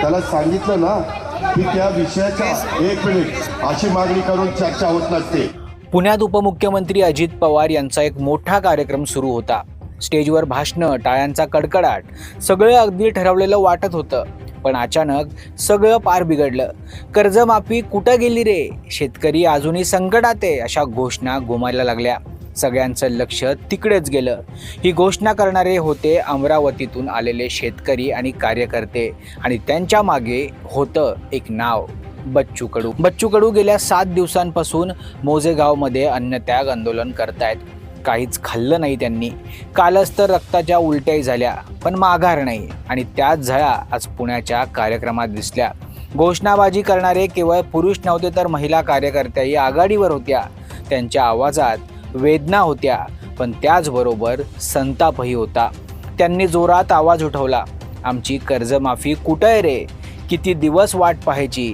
त्याला सांगितलं ना की त्या विषयाच्या एक मिनिट अशी मागणी करून चर्चा होत नसते. पुण्यात उपमुख्यमंत्री अजित पवार यांचा एक मोठा कार्यक्रम सुरू होता. स्टेजवर भाषणं टाळ्यांचा कडकडाट सगळं अगदी ठरवलेलं वाटत होतं. पण अचानक सगळं पार बिघडलं. कर्जमाफी कुठं गेली रे? शेतकरी अजूनही संकटात आहे अशा घोषणा घुमायला लागल्या. सगळ्यांचं लक्ष तिकडेच गेलं. ही घोषणा करणारे होते अमरावतीतून आलेले शेतकरी आणि कार्यकर्ते आणि त्यांच्या मागे होतं एक नाव बच्चू कडू. बच्चू कडू गेल्या सात दिवसांपासून मोजेगावमध्ये अन्नत्याग आंदोलन करतायत. काहीच खाल्लं नाही त्यांनी. कालच तर रक्ताच्या उलट्याही झाल्या पण माघार नाही आणि त्याच झळा आज पुण्याच्या कार्यक्रमात दिसल्या. घोषणाबाजी करणारे केवळ पुरुष नव्हते तर महिला कार्यकर्त्याही आघाडीवर होत्या. त्यांच्या आवाजात वेदना होत्या पण त्याचबरोबर संतापही होता. त्यांनी जोरात आवाज उठवला आमची कर्जमाफी कुठं आहे रे? किती दिवस वाट पाहायची?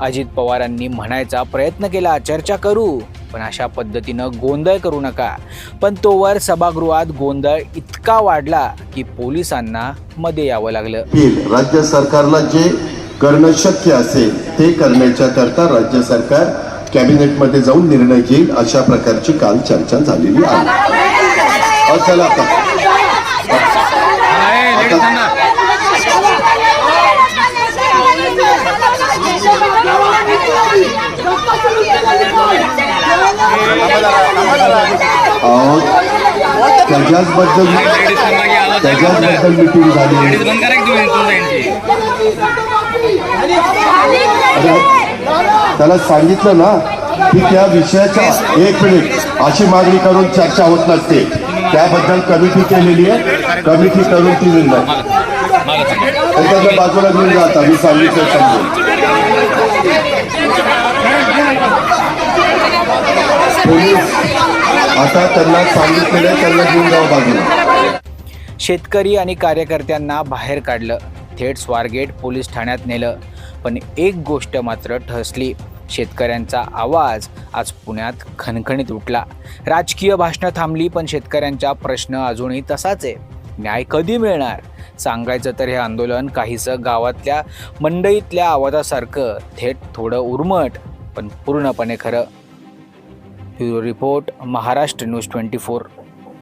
अजित पवारांनी म्हणायचा प्रयत्न केला चर्चा करू पण अशा पद्धतीनं गोंधळ करू नका. पण तोवर सभागृहात गोंधळ इतका वाढला की पोलिसांना मध्ये यावं लागलं. राज्य सरकारला जे करणं शक्य असेल ते करण्याच्या करता राज्य सरकार कॅबिनेटमध्ये जाऊन निर्णय घेईल अशा प्रकारची काल चर्चा झालेली आहे. चला आता. त्याच्याचबद्दल त्याच्याचबद्दल मिटिंग झाली. त्याला सांगितलं ना की त्या विषयाच्या एक मिनिट अशी मागणी करून चर्चा होत नसते. त्याबद्दल कमिटी केलेली आहे. कमिटी करून ती निर्णय. त्याच्या बाजूला घेऊन जाता मी सांगितलं समजून. पोलीस आता त्यांना सांगितलेलं आहे, त्यांना घेऊन जावं बाजूला. शेतकरी आणि कार्यकर्त्यांना बाहेर काढलं. थेट स्वारगेट पोलीस ठाण्यात नेलं. पण एक गोष्ट मात्र ठसली. शेतकऱ्यांचा आवाज आज पुण्यात खणखणीत उठला. राजकीय भाषणं थांबली पण शेतकऱ्यांचा प्रश्न अजूनही तसाच आहे. न्याय कधी मिळणार? सांगायचं तर हे आंदोलन काहीसं गावातल्या मंडईतल्या आवाजासारखं. थेट थोडं उर्मट पण पूर्णपणे खरं. Bureau report Maharashtra news twenty four.